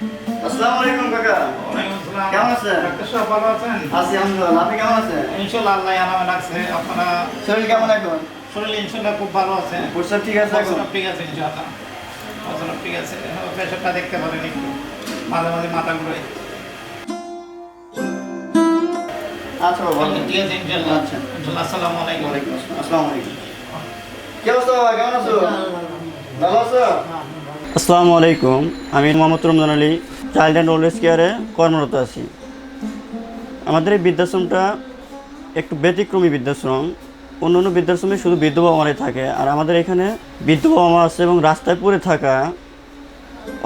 আসসালামু আলাইকুম কাকা কেমন আছেন? ডাক্তার সাহেব ভালো আছেন? আছি আলহামদুলিল্লাহ আপনি কেমন আছেন ইনশাল্লাহ আল্লাহ আনামে রাখছে। আপনারা শরীর কেমন এখন শরীর ইনশাল্লাহ খুব ভালো আছে। প্রস্রাব ঠিক আছে এখন ঠিক আছে ইনশাল্লাহ। প্রস্রাব ঠিক আছে। প্রেশারটা দেখতে পারেন একটু। মাঝে মাঝে মাথা ঘুরায়। আচ্ছা বাবা ঠিক আছে। আচ্ছা ইনশাল্লাহ, আসসালামু আলাইকুম। ওয়ালাইকুম আসসালাম আসসালামু আলাইকুম কি অবস্থা কেমন আছো ভালো আছো আসসালামু আলাইকুম। আমি Mohammad Ramzan Ali child and old age কেয়ারে কর্মরত আছি। আমাদের এই বৃদ্ধাশ্রমটা একটু ব্যতিক্রমী বৃদ্ধাশ্রম। অন্য অন্য বৃদ্ধাশ্রমে শুধু বৃদ্ধ বাবা থাকে। আর আমাদের এখানে বৃদ্ধ বাবা মা আছে এবং রাস্তায় পড়ে থাকা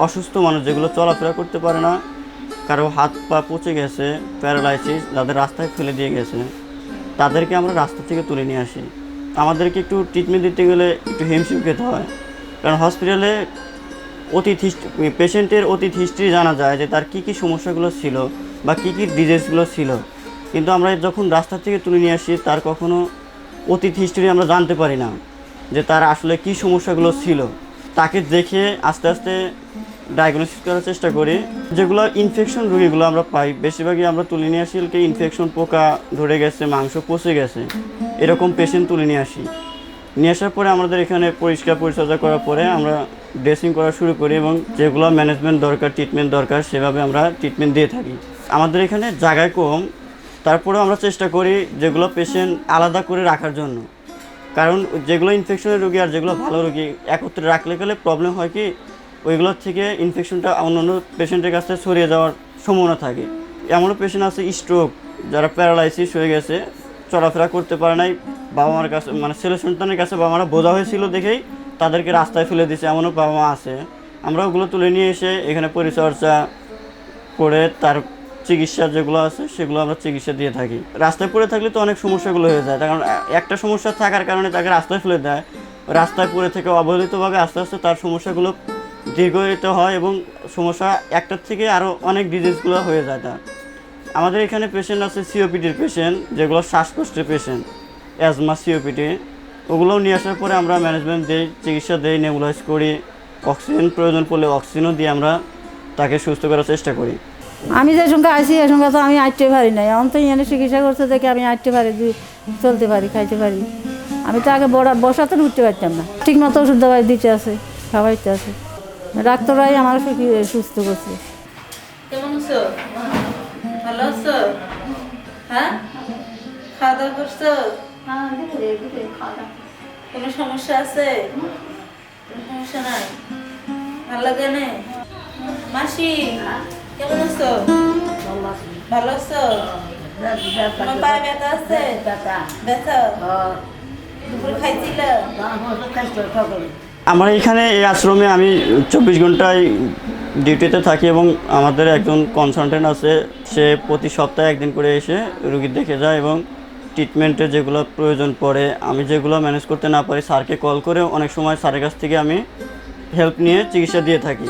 অসুস্থ মানুষ যেগুলো চলাফেরা করতে পারে না, কারও হাত পা পচে গেছে, প্যারালাইসিস যাদের রাস্তায় ফেলে দিয়ে গেছে। তাদেরকে আমরা রাস্তা থেকে তুলে নিয়ে আসি। আমাদেরকে একটু ট্রিটমেন্ট দিতে গেলে একটু হিমশিম খেতে হয়। কারণ হসপিটালে অতীত পেশেন্টের অতীত হিস্ট্রি জানা যায় যে তার কী কী সমস্যাগুলো ছিল বা কী কী ডিজিজগুলো ছিল। কিন্তু আমরা যখন রাস্তা থেকে তুলে নিয়ে আসি, তার কখনো অতীত হিস্ট্রি আমরা জানতে পারি না যে তার আসলে কী সমস্যাগুলো ছিল। তাকে দেখে আস্তে আস্তে ডায়াগনোসিস করার চেষ্টা করি। যেগুলো ইনফেকশন রোগীগুলো আমরা পাই, বেশিরভাগই আমরা তুলে নিয়ে আসি ইনফেকশন পোকা ধরে গেছে, মাংস পচে গেছে, এরকম পেশেন্ট তুলে নিয়ে আসি। নিয়ে আসার পরে আমাদের এখানে পরিষ্কার পরিচর্যা করার পরে আমরা ড্রেসিং করা শুরু করি এবং যেগুলো ম্যানেজমেন্ট দরকার ট্রিটমেন্ট দরকার, সেভাবে আমরা ট্রিটমেন্ট দিয়ে থাকি। আমাদের এখানে জায়গায় কম। তারপরেও আমরা চেষ্টা করি যেগুলো পেশেন্ট আলাদা করে রাখার জন্য। কারণ যেগুলো ইনফেকশনের রোগী আর যেগুলো ভালো রোগী একত্রে রাখলে গেলে প্রবলেম হয় কি, ওইগুলোর থেকে ইনফেকশনটা অন্য অন্য পেশেন্টের কাছে ছড়িয়ে যাওয়ার সম্ভাবনা থাকে। এমনও পেশেন্ট আছে স্ট্রোক যারা প্যারালাইসিস হয়ে গেছে, চলাফেরা করতে পারে নাই বাবা মার কাছে মানে ছেলে সন্তানের কাছে বাবা মারা বোঝা হয়েছিল দেখেই তাদেরকে রাস্তায় ফেলে দিয়েছে এমনও বাবা মা আছে। আমরা ওগুলো তুলে নিয়ে এসে এখানে পরিচর্যা করে তার চিকিৎসা যেগুলো আছে সেগুলো আমরা চিকিৎসা দিয়ে থাকি। রাস্তায় পড়ে থাকলে তো অনেক সমস্যাগুলো হয়ে যায়। কারণ একটা সমস্যা থাকার কারণে তাকে রাস্তায় ফেলে দেয়। রাস্তায় পড়ে থেকে অবহেলিতভাবে আস্তে আস্তে তার সমস্যাগুলো দীর্ঘায়িত হয় এবং সমস্যা একটার থেকে আরও অনেক ডিজিজগুলো হয়ে যায় তার। আমাদের এখানে পেশেন্ট আছে সিওপিডির পেশেন্ট যেগুলো শ্বাসকষ্টের পেশেন্ট অ্যাজমা সিওপিডি ওগুলোও নিয়ে আসার পরে আমরা ম্যানেজমেন্ট দিই চিকিৎসা দিই নেবুলাইজ করি। অক্সিজেন প্রয়োজন পড়লে অক্সিজেনও দিয়ে আমরা তাকে সুস্থ করার চেষ্টা করি। আমি যে সঙ্গে আইসি এর সঙ্গে তো আমি আটতে পারি নাই। এখন তো এখানে চিকিৎসা করতে দেখে আমি আটতে পারি দুই- চলতে পারি খাইতে পারি। আমি তো আগে বড় বসাতে উঠতে পারতাম না। ঠিক মতো ওষুধ দবাই দিতে আছে খাওয়াইতে আছে। ডাক্তাররাই আমার সুখী- সুস্থ করছে। কেমন আছো? ভালো আছো? হ্যাঁ? খাওয়া দাওয়া করছ? কোনো সমস্যা আছে? সমস্যা নাই। ভালো লাগে না মাসি, কেমন আছো? ভালো আছো? পায়ে ব্যথা আছে? ব্যথা? খাইছিল? আমার এখানে এই আশ্রমে আমি চব্বিশ ঘন্টায় ডিউটিতে থাকি এবং আমাদের একজন কনসালটেন্ট আছে, সে প্রতি সপ্তাহে একদিন করে এসে রুগী দেখে যায় এবং ট্রিটমেন্টের যেগুলো প্রয়োজন পড়ে, আমি যেগুলো ম্যানেজ করতে না পারি, স্যারকে কল করে অনেক সময় স্যারের কাছ থেকে আমি হেল্প নিয়ে চিকিৎসা দিয়ে থাকি।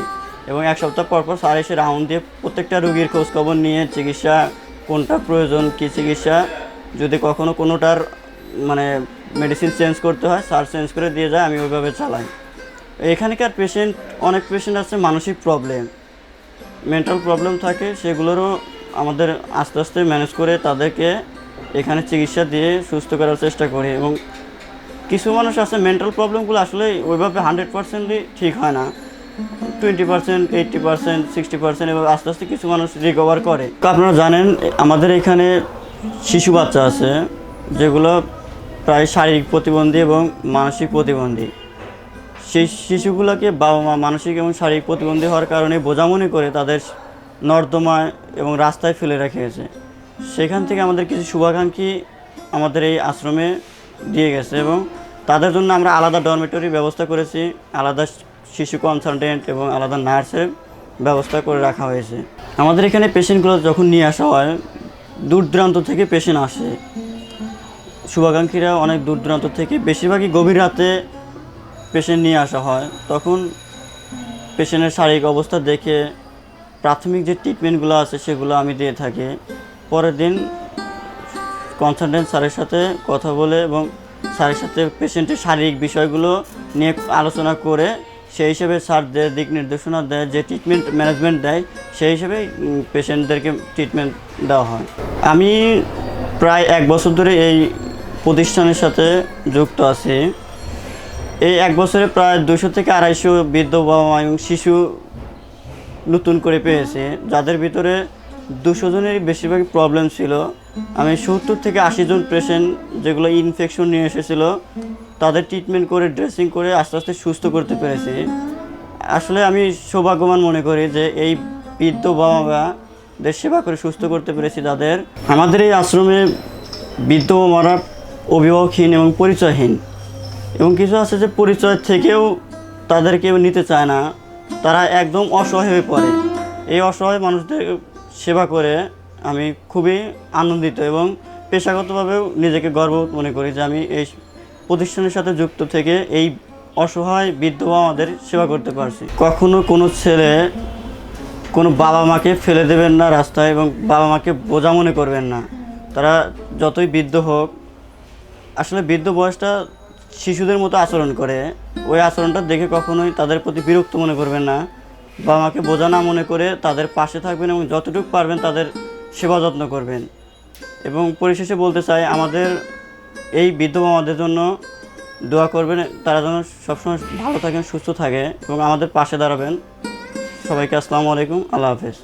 এবং এক সপ্তাহ পর পর স্যার এসে রাউন্ড দিয়ে প্রত্যেকটা রুগীর খোঁজখবর নিয়ে চিকিৎসা, কোনটা প্রয়োজন, কী চিকিৎসা, যদি কখনো কোনোটার মানে মেডিসিন চেঞ্জ করতে হয়, স্যার চেঞ্জ করে দিয়ে যায়, আমি ওইভাবে চালাই। এখানকার পেশেন্ট অনেক পেশেন্ট আছে, মানসিক প্রবলেম মেন্টাল প্রবলেম থাকে, সেগুলোরও আমাদের আস্তে আস্তে ম্যানেজ করে তাদেরকে এখানে চিকিৎসা দিয়ে সুস্থ করার চেষ্টা করি এবং কিছু মানুষ আছে মেন্টাল প্রবলেমগুলো আসলে ওইভাবে হান্ড্রেড পার্সেন্টলি ঠিক হয় না। Twenty percent eighty percent sixty percent এবং আস্তে আস্তে কিছু মানুষ রিকভার করে। তো আপনারা জানেন, আমাদের এখানে শিশু বাচ্চা আছে, যেগুলো প্রায় শারীরিক প্রতিবন্ধী এবং মানসিক প্রতিবন্ধী। সেই শিশুগুলোকে বাবা মা মানসিক এবং শারীরিক প্রতিবন্ধী হওয়ার কারণে বোঝা মনে করে তাদের নর্দমায় এবং রাস্তায় ফেলে রেখেছে সেখান থেকে আমাদের কিছু শুভাকাঙ্ক্ষী আমাদের এই আশ্রমে দিয়ে গেছে এবং তাদের জন্য আমরা আলাদা ডরমেটরি ব্যবস্থা করেছি, আলাদা শিশু কনসালটেন্ট এবং আলাদা নার্সের ব্যবস্থা করে রাখা হয়েছে। আমাদের এখানে পেশেন্টগুলো যখন নিয়ে আসা হয়, দূর দূরান্ত থেকে পেশেন্ট আসে। শুভাকাঙ্ক্ষীরা অনেক দূর দূরান্ত থেকে বেশিরভাগই গভীর রাতে পেশেন্ট নিয়ে আসা হয়। তখন পেশেন্টের শারীরিক অবস্থা দেখে প্রাথমিক যে ট্রিটমেন্টগুলো আছে সেগুলো আমি দিয়ে থাকি। পরের দিন কনসালটেন্ট স্যারের সাথে কথা বলে এবং স্যারের সাথে পেশেন্টের শারীরিক বিষয়গুলো নিয়ে আলোচনা করে, সেই হিসেবে স্যার দেয় দিক নির্দেশনা দেয়, যে ট্রিটমেন্ট ম্যানেজমেন্ট দেয়, সেই হিসেবে পেশেন্টদেরকে ট্রিটমেন্ট দেওয়া হয়। আমি প্রায় এক বছর ধরে এই প্রতিষ্ঠানের সাথে যুক্ত আছি। এই এক বছরে প্রায় দুশো থেকে আড়াইশো বৃদ্ধ বাবা এবং শিশু নতুন করে পেয়েছে, যাদের ভিতরে দুশো জনের বেশিরভাগ প্রবলেম ছিল। আমি সত্তর থেকে আশি জন পেশেন্ট যেগুলো ইনফেকশন নিয়ে এসেছিল, তাদের ট্রিটমেন্ট করে ড্রেসিং করে আস্তে আস্তে সুস্থ করতে পেরেছি। আসলে আমি সৌভাগ্যবান মনে করি যে এই বৃদ্ধ বাবা মাদের সেবা করে সুস্থ করতে পেরেছি তাদের। আমাদের এই আশ্রমে বৃদ্ধ মারা অভিভাবকহীন এবং পরিচয়হীন। এবং কিছু আছে যে পরিচয় থেকেও তাদের কেউ নিতে চায় না। তারা একদম অসহায় হয়ে পড়ে। এই অসহায় মানুষদের সেবা করে আমি খুবই আনন্দিত এবং পেশাগতভাবেও নিজেকে গর্ব মনে করি যে আমি এই প্রতিষ্ঠানের সাথে যুক্ত থেকে এই অসহায় বৃদ্ধ আমাদের সেবা করতে পারছি। কখনো কোনো ছেলে কোনো বাবা মাকে ফেলে দেবেন না রাস্তায় এবং বাবা মাকে বোঝা মনে করবেন না। তারা যতই বৃদ্ধ হোক, আসলে বৃদ্ধ বয়সটা শিশুদের মতো আচরণ করে। ওই আচরণটা দেখে কখনোই তাদের প্রতি বিরক্ত মনে করবেন না। বাবা মাকে বোঝা না মনে করে তাদের পাশে থাকবেন এবং যতটুকু পারবেন তাদের সেবা যত্ন করবেন। এবং পরিশেষে বলতে চাই, আমাদের এই বৃদ্ধ মামাদের জন্য দোয়া করবেন, তারা যেন সবসময় ভালো থাকেন, সুস্থ থাকে এবং আমাদের পাশে দাঁড়াবেন। সবাইকে আসসালামু আলাইকুম, আল্লাহ হাফেজ।